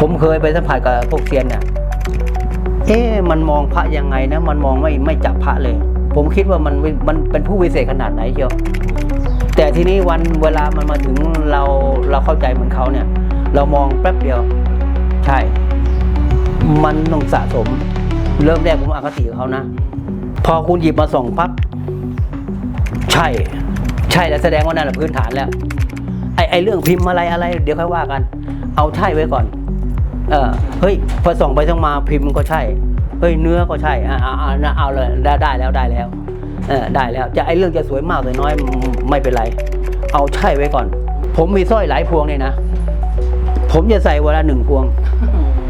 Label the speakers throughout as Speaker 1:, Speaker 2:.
Speaker 1: ผมเคยไปสัมผัสกับพวกเซียนเนี่ยเอ๊ะมันมองพระยังไงนะ มันมองไม่ไม่จับพระเลย ผมคิดว่ามันมันเป็นผู้วิเศษขนาดไหนเชียวแต่ทีนี้วันเวลามันมาถึงเราเราเข้าใจเหมือนเขาเนี่ย เรามองแป๊บเดียว ใช่ มันต้องสะสม เริ่มแรกผมอคติเขานะ พอคุณหยิบมาส่องปั๊บใช่ ใช่แล้วแสดงว่านั่นแหละพื้นฐานแล้วไอ้ไอ้เรื่องพิมพ์อะไรอะไร เดี๋ยวค่อยว่ากัน เอาใช่ไว้ก่อน เออเฮ้ยพอส่องไปส่องมาพิมพ์มันก็ใช่เฮ้ยเนื้อก็ใช่อ่าอ่าอ่าเอาเลยได้ได้แล้วได้แล้วเออได้แล้วจะไอ้เรื่องจะสวยมากหรือน้อยไม่เป็นไร เอาใช่ไว้ก่อน ผมมีสร้อยหลายพวงเนี่ยนะ ผมจะใส่วันละหนึ่งพวง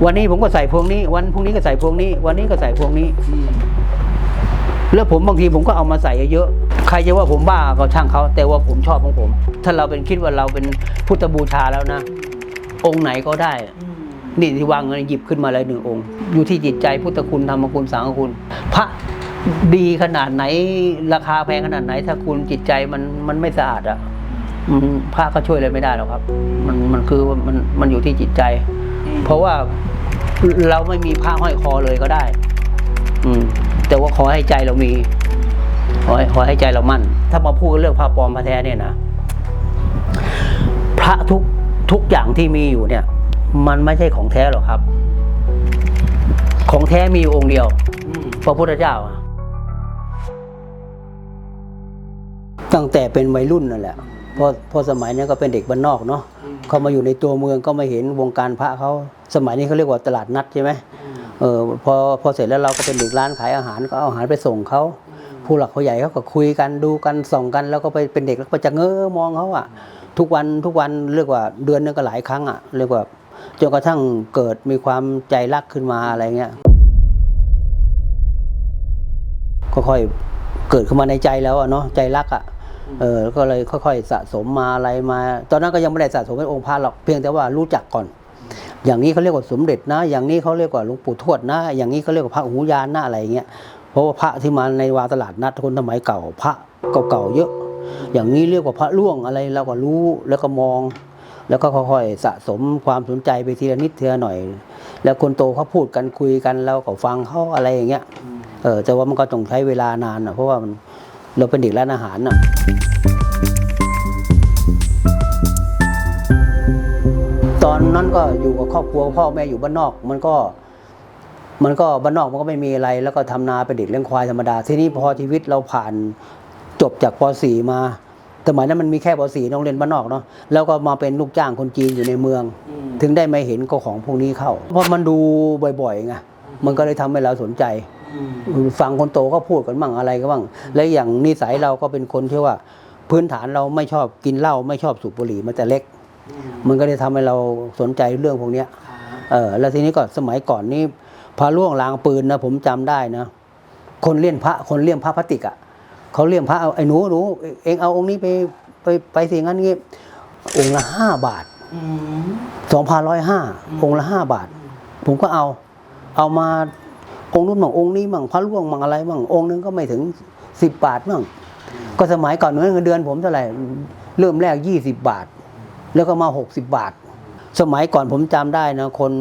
Speaker 1: วันนี้ผมก็ใส่พวงนี้ วันพรุ่งนี้ก็ใส่พวงนี้ วันนี้ก็ใส่พวงนี้แล้วผมบางทีผมก็เอามาใส่เยอะๆ ใครจะว่าผมบ้าก็ช่างเขา แต่ว่าผมชอบของผม ถ้าเราเป็นคิดว่าเราเป็นพุทธบูชาแล้วนะ องค์ไหนก็ได้ นี่ที่วางเงินหยิบขึ้นมาเลยหนึ่งองค์ อยู่ที่จิตใจพุทธคุณธรรมคุณสังฆคุณ พระดีขนาดไหน ราคาแพงขนาดไหน ถ้าคุณจิตใจมันมันไม่สะอาดอะอืมพระก็ช่วยอะไรไม่ได้หรอกครับ มันมันคือมันมันอยู่ที่จิตใจ เพราะว่าเราไม่มีผ้าห้อยคอเลยก็ได้ อืม แต่ว่าขอให้ใจเรามี ขอให้ขอให้ใจเรามั่น ถ้ามาพูดเรื่องพระปลอมพระแท้เนี่ยนะพระทุกทุกอย่างที่มีอยู่เนี่ย มันไม่ใช่ของแท้หรอกครับ ของแท้มีองค์เดียวพระพุทธเจ้า ตั้งแต่เป็นวัยรุ่นนั่นแหละเพราะเพราะสมัยนั้ก็เป็นเด็กบ้านนอกเนาะเขามาอยู่ในตัวเมืองก็มาเห็นวงการพระเขาสมัยนี้เขาเรียกว่าตลาดนัดใช่ไหมเออพอพอเสร็จแล้วเราก็เป็นเด็กร้านขายอาหารก็เอาอาหารไปส่งเขาผู้หลักผู้ใหญ่เขาก็คุยกันดูกันส่องกัน แล้วก็ไปเป็นเด็กแล้วก็จะเง้อมองเขาอะทุกวันทุกวันเรียกว่าเดือนนึงก็หลายครั้งอะเรียกว่า จนกระทั่งเกิดมีความใจรักขึ้นมาอะไรเงี้ยก็ค่อยเกิดขึ้นมาในใจแล้วเนาะใจรักอะเออก็เลยค่อยๆ สะสมมาอะไรมา ตอนนั้นก็ยังไม่ได้สะสมเป็นองค์พระหรอกเพียงแต่ว่ารู้จักก่อน อย่างนี้เขาเรียกว่าสมเด็จนะ อย่างนี้เขาเรียกว่าหลวงปู่ทวดนะ อย่างนี้เขาเรียกว่าพระหูยานนะอะไรเงี้ยเพราะว่าพระที่มาในวาตลาดนัดคนสมัยเก่าพระเก่าๆเยอะ อย่างนี้เรียกว่าพระล่วงอะไรเราก็รู้แล้วก็มอง แล้วก็ค่อยๆสะสมความสนใจไปทีละนิดทีละหน่อย แล้วคนโตเขาพูดกันคุยกันเราก็ฟังเขาอะไรอย่างเงี้ยเออแต่ว่ามันก็ต้องใช้เวลานานอะเพราะว่ามันเราเป็นเด็กร้านอาหารอะตอนนั้นก็อยู่กับครอบครัวพ่อแม่อยู่บ้านนอก มันก็ มันก็บ้านนอกมันก็ไม่มีอะไร แล้วก็ทำนาเป็นเด็กเลี้ยงควายธรรมดา ทีนี้พอชีวิตเราผ่านจบจากป .4 มา มัยนั้นมันมีแค่ป .4 โรงเรียนบ้านนอกเนาะแล้วก็มาเป็นลูกจ้างคนจีนอยู่ในเมือง ถึงได้มาเห็นก็ของพวกนี้เข้า เพราะมันดูบ่อยๆไงมันก็เลยทำให้เราสนใจฟังคนโตก็พูดกันบ้างอะไรก็บ้าง และอย่างนิสัยเราก็เป็นคนที่ว่า พื้นฐานเราไม่ชอบกินเหล้าไม่ชอบสูบบุหรี่มาแต่เล็ก มันก็เลยทำให้เราสนใจเรื่องพวกเนี้ยเออแล้วทีนี้ก็สมัยก่อนนี่พระล่วงลางปืนนะผมจำได้นะคนเลี่ยนพระคนเลี่ยมพระพลาสติกอะ เขาเลี่ยมพระเอาไอ้หนูหนูเองเอาองค์นี้ไปไปไปสิงั้นงี้องค์ละห้าบาทสองพันร้อยห้าองค์ละห้าบาท ผมก็เอา เอามาองค์นู้นมั่งองค์นี้มั่งพระล่วงมั่งอะไรมั่งองค์นึงก็ไม่ถึงสิบบาทมั่งก็สมัยก่อนเงินเดือนผมเท่าไหร่เริ่มแรกยี่สิบบาท แล้วก็มาหกสิบบาท สมัยก่อนผมจำได้นะคน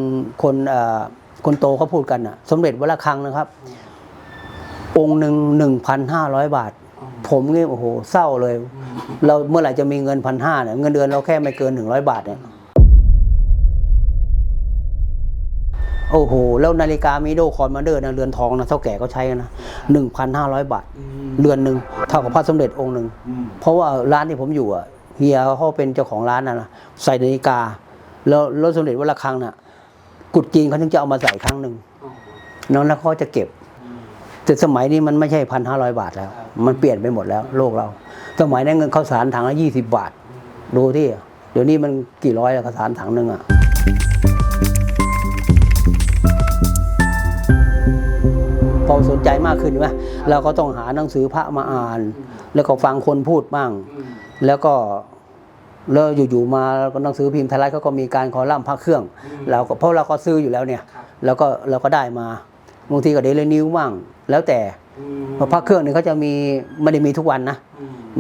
Speaker 1: คนเอ่อคนโตเขาพูดกันนะสมเด็จวัดระฆังนะครับ องค์หนึ่งหนึ่งพันห้าร้อยบาท ผมนี่โอ้โหเศร้าเลย เราเมื่อไหร่จะมีเงินพันห้าเนี่ยเงินเดือนเราแค่ไม่เกินหนึ่งร้อยบาทเนี่ยโอ้โห แล้วนาฬิกามิโดคอนมาเดอร์นะเรือนทองนะเท่าแก่ก็ใช้กันนะหนึ่งพันห้าร้อยบาท เรือนหนึ่งเท่ากับพระสมเด็จองค์หนึ่ง เพราะว่าร้านที่ผมอยู่อะเฮียเขาเป็นเจ้าของร้านนะนะใส่นาฬิกา แล้วรถสมเด็จวัดระฆังน่ะ กุดจีนเขาถึงจะเอามาใส่ครั้งหนึ่งน้องแล้วเขาจะเก็บ แต่สมัยนี้มันไม่ใช่พันห้าร้อยบาทแล้ว มันเปลี่ยนไปหมดแล้ว โลกเรา สมัยนั้นเงินข้าวสารถังละยี่สิบบาท ดูที่ เดี๋ยวนี้มันกี่ร้อยแล้วข้าวสารถังหนึ่งอะพอสนใจมากขึ้นใช่ไหมเราก็ต้องหาหนังสือพระมาอ่าน แล้วก็ฟังคนพูดบ้าง แล้วก็แล้วอยู่ๆมาแล้วก็หนังสือพิมพ์ไทยรัฐเขาก็มีการคอลัมน์พระเครื่อง เราก็เพราะเราก็ซื้ออยู่แล้วเนี่ยเราก็เราก็ได้มา บางทีก็เดลินิวบ้างแล้วแต่เพราะพระเครื่องเนี่ยเขาจะมีไม่ได้มีทุกวันนะ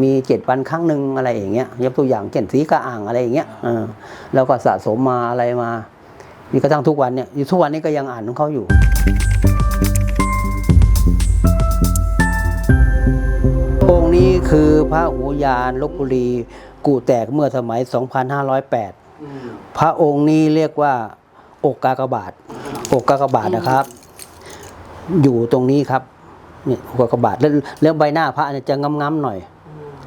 Speaker 1: มีเจ็ดวันครั้งหนึ่งอะไรอย่างเงี้ยยกตัวอย่างเช่นสีกระอ่างอะไรอย่างเงี้ยเออแล้วก็สะสมมาอะไรมานี่กระทั่งทุกวันเนี่ยอยู่ทุกวันนี้ก็ยังอ่านของเขาอยู่องค์นี้คือพระหูยานลบบุรี กูแตกเมื่อสมัย 2508 พระองค์นี้เรียกว่า อกกากบาท อกกากบาทนะครับ อยู่ตรงนี้ครับเนี่ยอกกากบาทแล้วแล้วใบหน้าพระเนี่ยจะงำๆหน่อย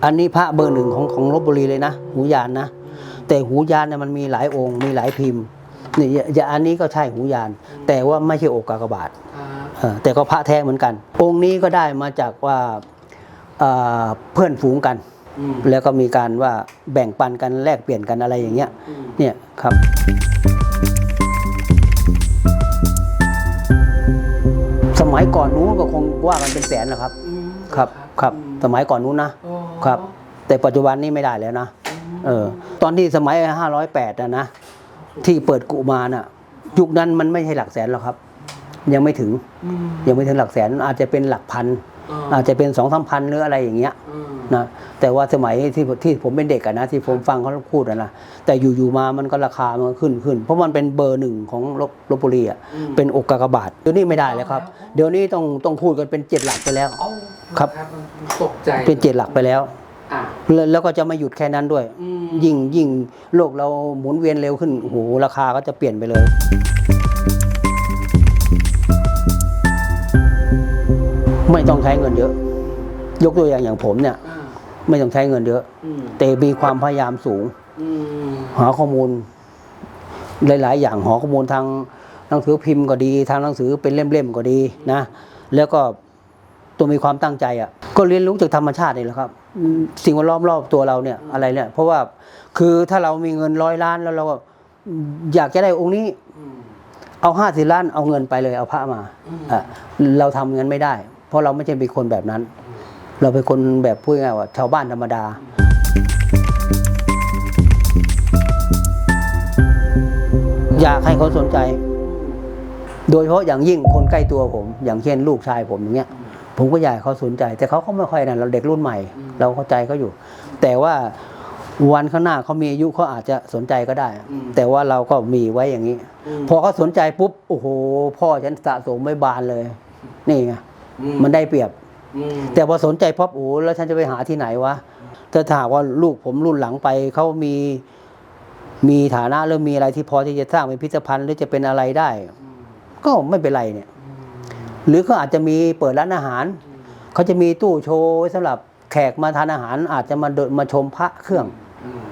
Speaker 1: อันนี้พระเบอร์หนึ่งของของลบบุรีเลยนะหูยานนะแต่หูยานเนี่ยมันมีหลายองค์มีหลายพิมพ์นี่อย่าอย่าอันนี้ก็ใช่หูยาน แต่ว่าไม่ใช่อกกากบาทเออแต่ก็พระแท้เหมือนกัน องค์นี้ก็ได้มาจากว่าเอ่อเพื่อนฝูงกัน แล้วก็มีการว่าแบ่งปันกันแลกเปลี่ยนกันอะไรอย่างเงี้ยเนี่ยครับ มัยก่อนนู้นก็คงว่ากันเป็นแสนแหละครับ ครับครับสมัยก่อนนู้นนะครับ แต่ปัจจุบันนี้ไม่ได้แล้วนะเออตอนที่สมัยห้าร้อยแปดนะนะที่เปิดกุมาน่ะ ยุคนั้นมันไม่ใช่หลักแสนหรอกครับ ยังไม่ถึงยังไม่ถึงหลักแสนอาจจะเป็นหลักพัน อาจจะเป็นสองสามพันหรืออะไรอย่างเงี้ยนะแต่ว่าสมัยที่ที่ผมเป็นเด็กอะนะที่ผมฟังเขาพูดอะนะแต่อยู่ๆมามันก็ราคามันก็ขึ้นขึ้น เพราะมันเป็นเบอร์หนึ่งของลบลบบุรีอะเป็นอกกากบาทเดี๋ยวนี้ไม่ได้แล้วครับ เดี๋ยวนี้ต้องต้องพูดกันเป็นเจ็ดหลักไปแล้วครับ
Speaker 2: ตกใจ
Speaker 1: เป็นเจ็ดหลักไปแล้ว
Speaker 2: อะ
Speaker 1: แล้วแล้วก็จะไม่หยุดแค่นั้นด้วย
Speaker 2: อืม
Speaker 1: ยิ่งยิ่งโลกเราหมุนเวียนเร็วขึ้นโอ้โหราคาก็จะเปลี่ยนไปเลย ไม่ต้องใช้เงินเยอะ ยกตัวอย่างอย่างผมเนี่ย
Speaker 2: อ่า
Speaker 1: ไม่ต้องใช้เงินเยอะ
Speaker 2: อืม
Speaker 1: แต่มีความพยายามสูง
Speaker 2: อืม
Speaker 1: หาข้อมูล หลาย ๆ อย่างหาข้อมูลทางหนังสือพิมพ์ก็ดี ทางหนังสือเป็นเล่ม ๆ ก็ดีนะ แล้วก็ตัวมีความตั้งใจอะ ก็เรียนรู้จากธรรมชาตินี่แหละครับอืมสิ่งแวดล้อมรอบตัวเราเนี่ยอะไรเนี่ย เพราะว่าคือถ้าเรามีเงินร้อยล้านแล้วเราก็อยากจะได้องค์นี้
Speaker 2: อืม
Speaker 1: เอาห้าสิบล้านเอาเงินไปเลยเอาพระมา
Speaker 2: อืม
Speaker 1: อะเราทำเงินไม่ได้ เพราะเราไม่ใช่เป็นคนแบบนั้น เราเป็นคนแบบพูดง่ายว่าชาวบ้านธรรมดา อยากให้เขาสนใจ โดยเฉพาะอย่างยิ่งคนใกล้ตัวผม อย่างเช่นลูกชายผมอย่างเงี้ย ผมก็อยากเขาสนใจ แต่เขาก็ไม่ค่อยนะเราเด็กรุ่นใหม่ เราเข้าใจเขาอยู่ แต่ว่าวันข้างหน้าเขามีอายุเขาอาจจะสนใจก็ได้ แต่ว่าเราก็มีไว้อย่างนี้ พอเขาสนใจปุ๊บ โอ้โห พ่อฉันสะสมไม่บานเลย นี่ไง มันได้เปรียบ
Speaker 2: อืม
Speaker 1: แต่พอสนใจปั๊บโอ้แล้วฉันจะไปหาที่ไหนวะถ้าถามว่าลูกผมรุ่นหลังไปเขามีมีฐานะหรือมีอะไรที่พอที่จะสร้างเป็นพิพิธภัณฑ์หรือจะเป็นอะไรได้ ก็ไม่เป็นไรเนี่ย หรือเขาอาจจะมีเปิดร้านอาหารเขาจะมีตู้โชว์ไว้สำหรับแขกมาทานอาหาร อาจจะมาเดินมาชมพระเครื่อง
Speaker 2: อืม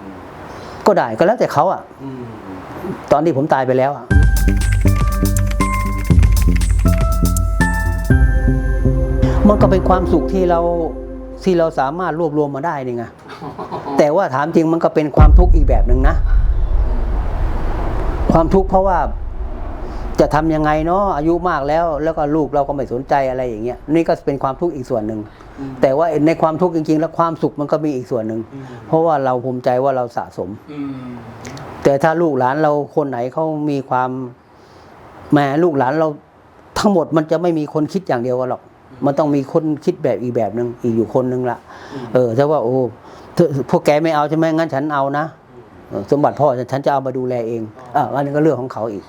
Speaker 1: ก็ได้ก็แล้วแต่เขาอะ
Speaker 2: อืม
Speaker 1: ตอนที่ผมตายไปแล้วอะ มันก็เป็นความสุขที่เราที่เราสามารถรวบรวมมาได้นี่ไงแต่ว่าถามจริงมันก็เป็นความทุกข์อีกแบบหนึ่งนะ ความทุกข์เพราะว่าจะทำยังไงเนาะอายุมากแล้ว แล้วก็ลูกเราก็ไม่สนใจอะไรอย่างเงี้ยนี่ก็เป็นความทุกข์อีกส่วนหนึ่งแต่ว่าในความทุกข์จริง ๆ แล้วความสุขมันก็มีอีกส่วนหนึ่งเพราะว่าเราภูมิใจว่าเราสะส
Speaker 2: ม
Speaker 1: แต่ถ้าลูกหลานเราคนไหนเขามีความแหม่ลูกหลานเราทั้งหมดมันจะไม่มีคนคิดอย่างเดียวกันหรอก มันต้องมีคนคิดแบบอีกแบบหนึ่งอีกอยู่คนหนึ่งละเออถ้าว่าโอ้เธอพวกแกไม่เอาใช่ไหมงั้นฉันเอานะเออสมบัติพ่อฉันจะเอามาดูแลเองอะอันนี้ก็เรื่องของเขาอีก